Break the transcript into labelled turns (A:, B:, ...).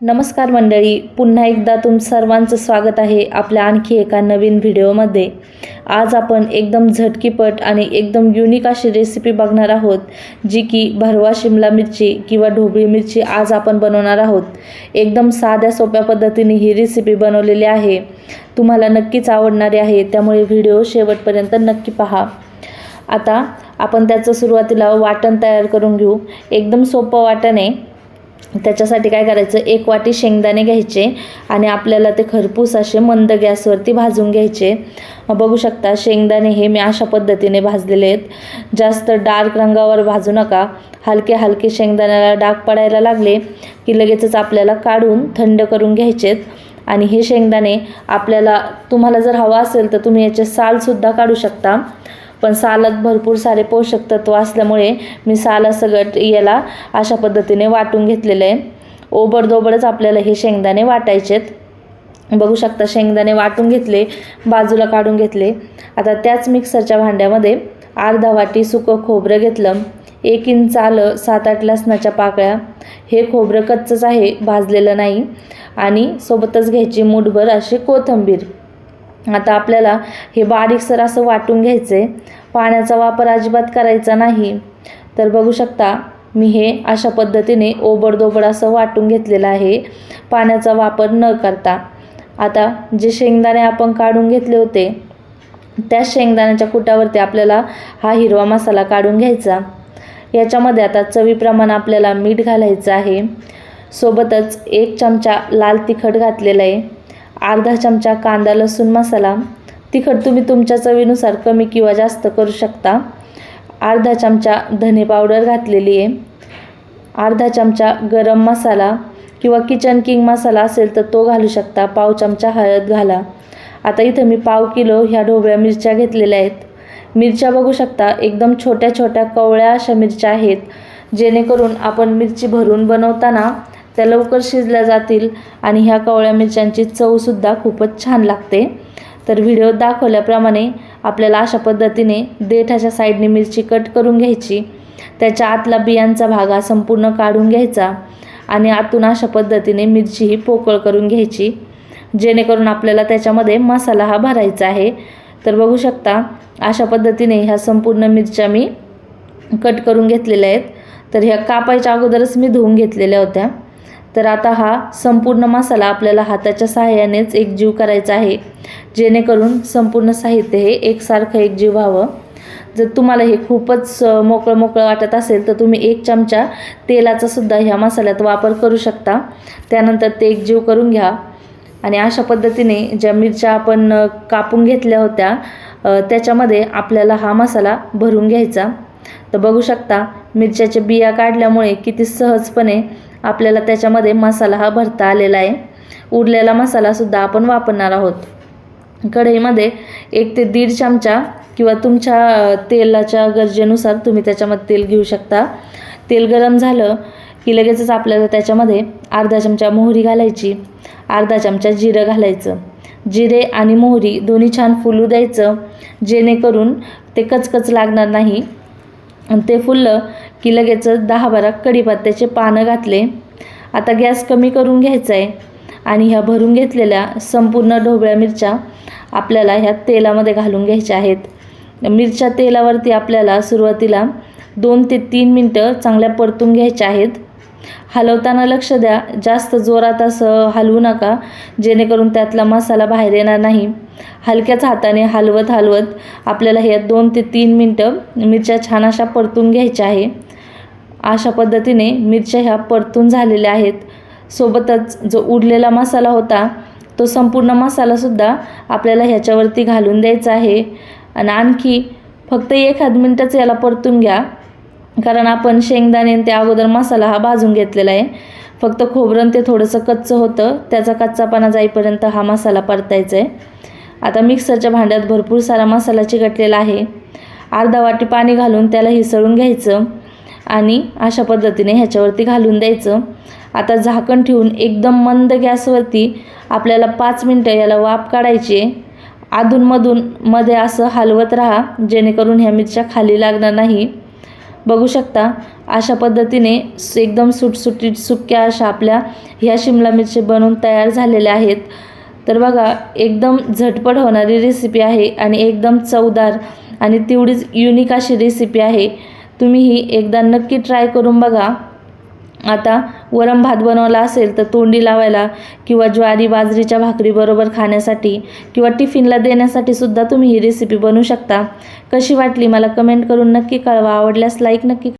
A: नमस्कार मंडळी पुन्हा एकदा तुम सर्वांचं स्वागत आहे आपल्या आणखी एका नवीन व्हिडिओमध्ये. आज आपण एकदम झटकीपट आणि एकदम युनिक अशी रेसिपी बघणार आहोत जी की भरवा शिमला मिरची किंवा ढोबळी मिरची आज आपण बनवणार आहोत. एकदम साध्या सोप्या पद्धतीने ही रेसिपी बनवलेली आहे. तुम्हाला नक्कीच आवडणारी आहे त्यामुळे व्हिडिओ शेवटपर्यंत नक्की पहा. आता आपण त्याचं सुरुवातीला वाटण तयार करून घेऊ. एकदम सोपं वाटण आहे. त्याच्यासाठी काय करायचं? एक वाटी शेंगदाणे घ्यायचे आणि आपल्याला ते खरपूस असे मंद गॅसवरती भाजून घ्यायचे. बघू शकता शेंगदाणे हे मी अशा पद्धतीने भाजलेले आहेत. जास्त डार्क रंगावर भाजू नका. हलके हलके शेंगदाण्याला डाग पडायला लागले की लगेचच आपल्याला काढून थंड करून घ्यायचेत. आणि हे शेंगदाणे आपल्याला तुम्हाला जर हवा असेल तर तुम्ही याचे सालसुद्धा काढू शकता. पण सालात भरपूर सारे पोषक तत्व असल्यामुळे मी सालासकट याला अशा पद्धतीने वाटून घेतलेलं आहे. ओबडदोबडच आपल्याला हे शेंगदाणे वाटायचेत. बघू शकता शेंगदाणे वाटून घेतले बाजूला काढून घेतले. आता त्याच मिक्सरच्या भांड्यामध्ये अर्धा वाटी सुकं खोबरं घेतलं. एक इंच आलं सात आठ लसणाच्या पाकळ्या. हे खोबरं कच्चंच आहे भाजलेलं नाही. आणि सोबतच घ्यायची मूठभर अशी कोथिंबीर. आता आपल्याला हे बारीकसर असं वाटून घ्यायचं आहे पाण्याचा वापर अजिबात करायचा नाही. तर बघू शकता मी हे अशा पद्धतीने ओबडदोबड असं वाटून घेतलेलं आहे. पाण्याचा वापर न करता. आता जे शेंगदाणे आपण काढून घेतले होते त्या शेंगदाण्याच्या कुटावरती आपल्याला हा हिरवा मसाला काढून घ्यायचा. याच्यामध्ये आता चवीप्रमाणे आपल्याला मीठ घालायचं आहे. सोबतच एक चमचा लाल तिखट घातलेलं आहे. अर्धा चमचा कांदा लसूण मसाला. तिखट तुम्ही तुमच्या चवीनुसार कमी किंवा जास्त करू शकता. अर्धा चमचा धने पावडर घातलेली आहे. अर्धा चमचा गरम मसाला किंवा किचन किंग मसाला असेल तर तो घालू शकता. पाव चमचा हळद घाला. आता इथं मी पाव किलो ह्या ढोबळ्या मिरच्या घेतलेल्या आहेत. मिरच्या बघू शकता. एकदम छोट्या छोट्या कवळ्या अशा मिरच्या आहेत. जेणेकरून आपण मिरची भरून बनवताना त्या लवकर शिजल्या जातील आणि ह्या कवळ्या मिरच्यांची चवसुद्धा खूपच छान लागते. तर व्हिडिओ दाखवल्याप्रमाणे आपल्याला अशा पद्धतीने देठाच्या साईडने मिरची कट करून घ्यायची. त्याच्या आतला बियांचा भाग हा संपूर्ण काढून घ्यायचा आणि आतून अशा पद्धतीने मिरची ही पोकळ करून घ्यायची. जेणेकरून आपल्याला त्याच्यामध्ये मसाला हा भरायचा आहे. तर बघू शकता अशा पद्धतीने ह्या संपूर्ण मिरच्या मी कट करून घेतलेल्या आहेत. तर ह्या कापायच्या अगोदरच मी धुवून घेतलेल्या होत्या. तर आता हा संपूर्ण मसाला आपल्याला हाताच्या सहाय्यानेच एकजीव करायचा आहे. जेणेकरून संपूर्ण साहित्य हे एकसारखं एकजीव व्हावं. जर तुम्हाला हे खूपच मोकळं मोकळं वाटत असेल तर तुम्ही एक चमचा तेलाचा सुद्धा ह्या मसाल्यात वापर करू शकता. त्यानंतर ते एकजीव करून घ्या. आणि अशा पद्धतीने ज्या मिरच्या आपण कापून घेतल्या होत्या त्याच्यामध्ये आपल्याला हा मसाला भरून घ्यायचा. तर बघू शकता मिरच्याच्या बिया काढल्यामुळे किती सहजपणे आपल्याला त्याच्यामध्ये मसाला हा भरता आलेला आहे. उरलेला मसालासुद्धा आपण वापरणार आहोत. कढईमध्ये एक ते दीड चमचा किंवा तुमच्या तेलाच्या गरजेनुसार तुम्ही त्याच्यामध्ये तेल घेऊ शकता. तेल गरम झालं की लगेचच आपल्याला त्याच्यामध्ये अर्धा चमचा मोहरी घालायची अर्धा चमचा जिरं घालायचं. जिरे आणि मोहरी दोन्ही छान फुलू द्यायचं जेणेकरून ते कचकच लागणार नाही. ते फुललं की लगेचच दहा बारा कढीपत्त्याचे पानं घातले. आता गॅस कमी करून घ्यायचा आहे आणि ह्या भरून घेतलेल्या संपूर्ण ढोबळ्या मिरच्या आपल्याला ह्या तेलामध्ये घालून घ्यायच्या आहेत. मिरच्या तेलावरती आपल्याला सुरुवातीला दोन ते तीन मिनटं चांगल्या परतून घ्यायच्या आहेत. हलवताना लक्ष द्या. जास्त जोरात असं हलवू नका जेणेकरून त्यातला मसाला बाहेर येणार नाही. हलक्याच हाताने हलवत हलवत आपल्याला ह्या दोन ते तीन मिनटं मिरच्या छान अशा परतून घ्यायच्या आहे. अशा पद्धतीने मिरच्या ह्या परतून झालेल्या आहेत. सोबतच जो उरलेला मसाला होता तो संपूर्ण मसालासुद्धा आपल्याला ह्याच्यावरती घालून द्यायचा आहे. आणि आणखी फक्त एखाद मिनटंच याला परतून घ्या कारण आपण शेंगदाणे ते अगोदर मसाला हा भाजून घेतलेला आहे. फक्त खोबरं ते थोडंसं कच्चं होतं त्याचा कच्चापणा जाईपर्यंत हा मसाला परतायचा आहे आता मिक्सरच्या भांड्यात भरपूर सारा मसाला चिकटलेला आहे. अर्धा वाटी पाणी घालून त्याला हिसळून घ्यायचं. आणि अशा पद्धतीने ह्याच्यावरती घालून द्यायचं. आता झाकण ठेवून एकदम मंद गॅसवरती आपल्याला पाच मिनटं याला वाफ काढायची अधूनमधून मध्ये असं हलवत राहा जेणेकरून ह्या मिरच्या खाली लागणार नाही. बघू शकता अशा पद्धतीने एकदम सुटसुटीत सुक्या अशा आपल्या ह्या शिमला मिरची बनवून तयार झालेल्या आहेत. तर बघा एकदम झटपट होणारी रेसिपी आहे आणि एकदम चवदार आणि तेवढीच युनिक अशी रेसिपी आहे. तुम्ही ही एकदा नक्की ट्राय करून बघा. आता वरम भात बनवला असेल तर तोंडी लावायला किंवा ज्वारी बाजरीच्या भाकरीबरोबर खाण्यासाठी किंवा टिफिनला देण्यासाठी सुद्धा तुम्ही ही रेसिपी बनवू शकता. कशी वाटली मला कमेंट करून नक्की कळवा. आवडल्यास लाईक नक्की